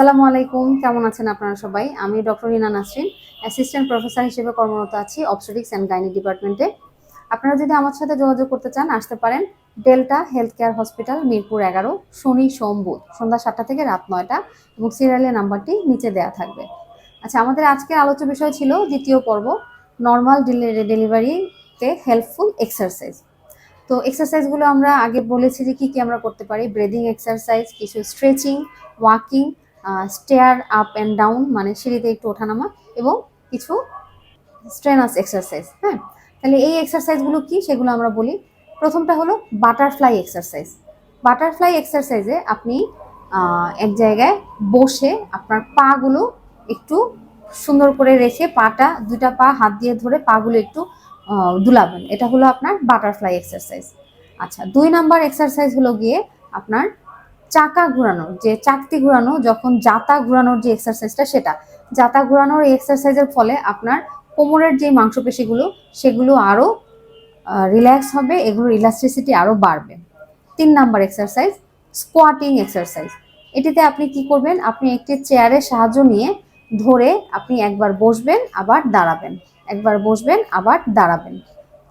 আসসালামু আলাইকুম। কেমন আছেন আপনারা সবাই? আমি doctor Rina Nasrin assistant professor হিসেবে কর্মরত আছি অবস্টেটিক্স অ্যান্ড গাইনি ডিপার্টমেন্টে আপনারা যদি আমার সাথে যোগাযোগ করতে চান, আসতে পারেন Delta Health Care hospital Mirpur এগারো, শনি, সোম, বুধ, সন্ধ্যা সাতটা থেকে রাত নয়টা এবং সিরিয়ালের নাম্বারটি নিচে দেওয়া থাকবে। আচ্ছা আমাদের আজকের আলোচ্য বিষয় ছিল দ্বিতীয় পর্ব নর্মাল ডেলিভারিতে হেল্পফুল এক্সারসাইজ তো এক্সারসাইজগুলো আমরা আগে বলেছি যে কী কী আমরা করতে পারি ব্রেদিং এক্সারসাইজ কিছু stretching walking stair up and down মানে সিঁড়িতে একটু ওঠানামা এবং কিছু স্ট্রেনাস এক্সারসাইজ হ্যাঁ? তাহলে এই এক্সারসাইজগুলো কি? সেগুলো আমরা বলি। প্রথমটা হলো বাটারফ্লাই এক্সারসাইজ বাটারফ্লাই এক্সারসাইজে আপনি এক জায়গায় বসে আপনার পাগুলো একটু সুন্দর করে রেখে পাটা, দুইটা পা হাত দিয়ে ধরে পাগুলো একটু দুলাবেন। এটা হলো আপনার বাটারফ্লাই এক্সারসাইজ আচ্ছা দুই নাম্বার এক্সারসাইজ হলো গিয়ে আপনার চাকা ঘোরানো, যে চাকতি ঘোরানো, যখন জাতা ঘোরানোর যে এক্সারসাইজটা সেটা জাতা ঘোরানোর এই এক্সারসাইজের ফলে আপনার কোমরের যে মাংসপেশিগুলো, সেগুলো আরও রিল্যাক্স হবে, এগুলোর ইলাস্ট্রিসিটি আরও বাড়বে। তিন নাম্বার এক্সারসাইজ স্কোয়াটিং এক্সারসাইজ এটিতে আপনি কি করবেন? আপনি একটি চেয়ারের সাহায্য নিয়ে ধরে আপনি একবার বসবেন, আবার দাঁড়াবেন। একবার বসবেন, আবার দাঁড়াবেন।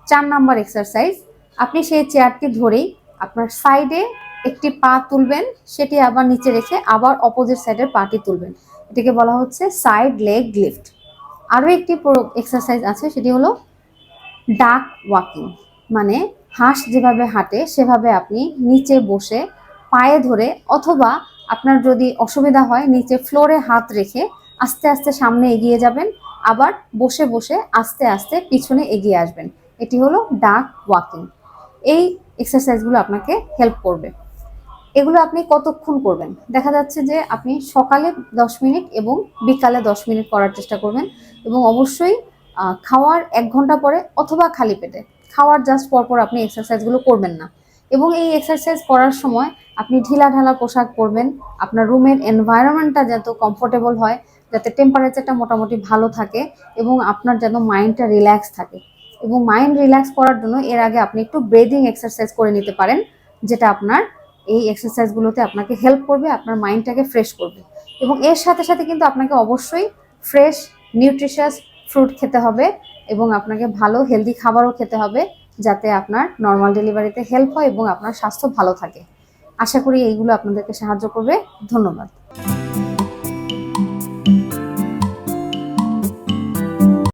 চার নাম্বার এক্সারসাইজ আপনি সেই চেয়ারটি ধরেই আপনার সাইডে একটি পা তুলবেন, সেটি আবার নিচে রেখে আবার অপোজিট সাইডের পাটি তুলবেন। এটিকে বলা হচ্ছে সাইড লেগ লিফট আরও একটি এক্সারসাইজ আছে, সেটি হলো ডাক ওয়াকিং মানে হাঁস যেভাবে হাঁটে, সেভাবে আপনি নিচে বসে পায়ে ধরে অথবা আপনার যদি অসুবিধা হয়, নিচে ফ্লোরে হাত রেখে আস্তে আস্তে সামনে এগিয়ে যাবেন, আবার বসে বসে আস্তে আস্তে পিছনে এগিয়ে আসবেন। এটি হলো ডাক ওয়াকিং এই এক্সারসাইজগুলো আপনাকে হেল্প করবে। এগুলো আপনি কতক্ষণ করবেন? দেখা যাচ্ছে যে আপনি সকালে দশ মিনিট এবং বিকালে দশ মিনিট করার চেষ্টা করবেন এবং অবশ্যই খাওয়ার এক ঘণ্টা পরে অথবা খালি পেটে। খাওয়ার জাস্ট পরপর আপনি এক্সারসাইজগুলো করবেন না। এবং এই এক্সারসাইজ করার সময় আপনি ঢিলা ঢালা পোশাক পরবেন, আপনার রুমের এনভায়রনমেন্টটা যত কমফোর্টেবল হয়, যাতে টেম্পারেচারটা মোটামুটি ভালো থাকে এবং আপনার যেন মাইন্ডটা রিল্যাক্স থাকে। এবং মাইন্ড রিল্যাক্স করার জন্য এর আগে আপনি একটু ব্রেদিং এক্সারসাইজ করে নিতে পারেন, যেটা আপনার এই এক্সারসাইজগুলোতে আপনাকে হেল্প করবে, আপনার মাইন্ডটাকে ফ্রেশ করবে। এবং এর সাথে সাথে কিন্তু আপনাকে অবশ্যই ফ্রেশ নিউট্রিশাস ফ্রুট খেতে হবে এবং আপনাকে ভালো হেলদি খাবারও খেতে হবে যাতে আপনার নর্মাল ডেলিভারিতে হেল্প হয় এবং আপনার স্বাস্থ্য ভালো থাকে। আশা করি এইগুলো আপনাদেরকে সাহায্য করবে। ধন্যবাদ।